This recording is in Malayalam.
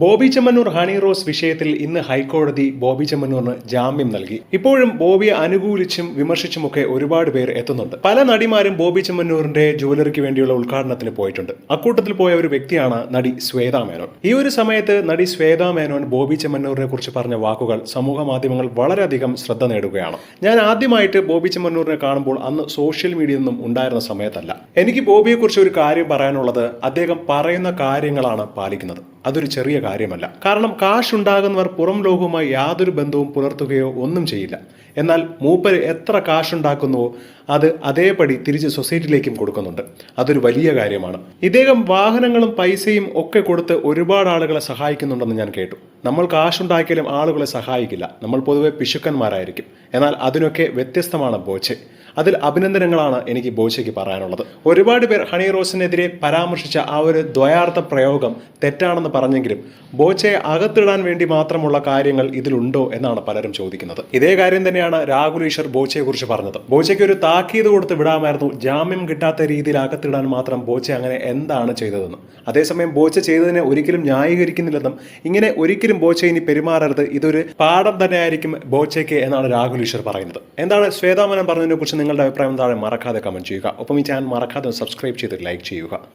ബോബി ചെമ്മന്നൂർ ഹണി റോസ് വിഷയത്തിൽ ഇന്ന് ഹൈക്കോടതി ബോബി ചെമ്മന്നൂറിന് ജാമ്യം നൽകി. ഇപ്പോഴും ബോബിയെ അനുകൂലിച്ചും വിമർശിച്ചുമൊക്കെ ഒരുപാട് പേർ എത്തുന്നുണ്ട്. പല നടിമാരും ബോബി ചെമ്മന്നൂറിന്റെ ജുവലറിക്ക് വേണ്ടിയുള്ള ഉദ്ഘാടനത്തിന് പോയിട്ടുണ്ട്. അക്കൂട്ടത്തിൽ പോയ ഒരു വ്യക്തിയാണ് നടി ശ്വേതാ മേനോൻ. ഈ ഒരു സമയത്ത് നടി ശ്വേതാ മേനോൻ ബോബി ചെമ്മന്നൂരിനെ കുറിച്ച് പറഞ്ഞ വാക്കുകൾ സമൂഹ മാധ്യമങ്ങൾ വളരെയധികം ശ്രദ്ധ നേടുകയാണ്. ഞാൻ ആദ്യമായിട്ട് ബോബി ചെമ്മന്നൂരിനെ കാണുമ്പോൾ അന്ന് സോഷ്യൽ മീഡിയ ഒന്നും ഉണ്ടായിരുന്ന സമയത്തല്ല. എനിക്ക് ബോബിയെ കുറിച്ച് ഒരു കാര്യം പറയാനുള്ളത് അദ്ദേഹം പറയുന്ന കാര്യങ്ങളാണ് പാലിക്കുന്നത്. അതൊരു ചെറിയ കാര്യമല്ല. കാരണം കാശുണ്ടാകുന്നവർ പുറം ലോകവുമായി യാതൊരു ബന്ധവും പുലർത്തുകയോ ഒന്നും ചെയ്യില്ല. എന്നാൽ മൂപ്പര് എത്ര കാശുണ്ടാക്കുന്നുവോ അത് അതേപടി തിരിച്ച് സൊസൈറ്റിയിലേക്കും കൊടുക്കുന്നുണ്ട്. അതൊരു വലിയ കാര്യമാണ്. ഇദ്ദേഹം വാഹനങ്ങളും പൈസയും ഒക്കെ കൊടുത്ത് ഒരുപാട് ആളുകളെ സഹായിക്കുന്നുണ്ടെന്ന് ഞാൻ കേട്ടു. നമ്മൾ കാശുണ്ടാക്കിയാലും ആളുകളെ സഹായിക്കില്ല. നമ്മൾ പൊതുവെ പിശുക്കന്മാരായിരിക്കും. എന്നാൽ അതിനൊക്കെ വ്യത്യസ്തമാണ് ബോച്ചെ. അതിൽ അഭിനന്ദനങ്ങളാണ് എനിക്ക് ബോച്ചയ്ക്ക് പറയാനുള്ളത്. ഒരുപാട് പേർ ഹണി റോസിനെതിരെ പരാമർശിച്ച ആ ഒരു ദ്വയാർത്ഥ പ്രയോഗം തെറ്റാണെന്ന് പറഞ്ഞെങ്കിലും ബോച്ചയെ അകത്തിടാൻ വേണ്ടി മാത്രമുള്ള കാര്യങ്ങൾ ഇതിലുണ്ടോ എന്നാണ് പലരും ചോദിക്കുന്നത്. ഇതേ കാര്യം തന്നെയാണ് രാഹുൽ ഈശ്വർ ബോച്ചയെ കുറിച്ച് പറഞ്ഞത്. ബോച്ചയ്ക്ക് ഒരു താക്കീത് കൊടുത്ത് വിടാമായിരുന്നു. ജാമ്യം കിട്ടാത്ത രീതിയിൽ അകത്തിടാൻ മാത്രം ബോച്ച അങ്ങനെ എന്താണ് ചെയ്തതെന്ന്. അതേസമയം ബോച്ച ചെയ്തതിനെ ഒരിക്കലും ന്യായീകരിക്കുന്നില്ലെന്നും ഇങ്ങനെ ഒരിക്കലും ബോച്ച ഇനി പെരുമാറരുത്. ഇതൊരു പാഠം തന്നെയായിരിക്കും ബോച്ചയ്ക്ക് എന്നാണ് രാഹുൽ ഈശ്വർ പറയുന്നത്. എന്താണ് ശ്വേതാമനം പറഞ്ഞതിനെ കുറിച്ച് നിങ്ങളുടെ അഭിപ്രായം? താഴെ മറക്കാതെ കമന്റ് ചെയ്യുക. ഒപ്പം ഈ ചാനൽ മറക്കാതെ സബ്സ്ക്രൈബ് ചെയ്ത് ലൈക്ക് ചെയ്യുക.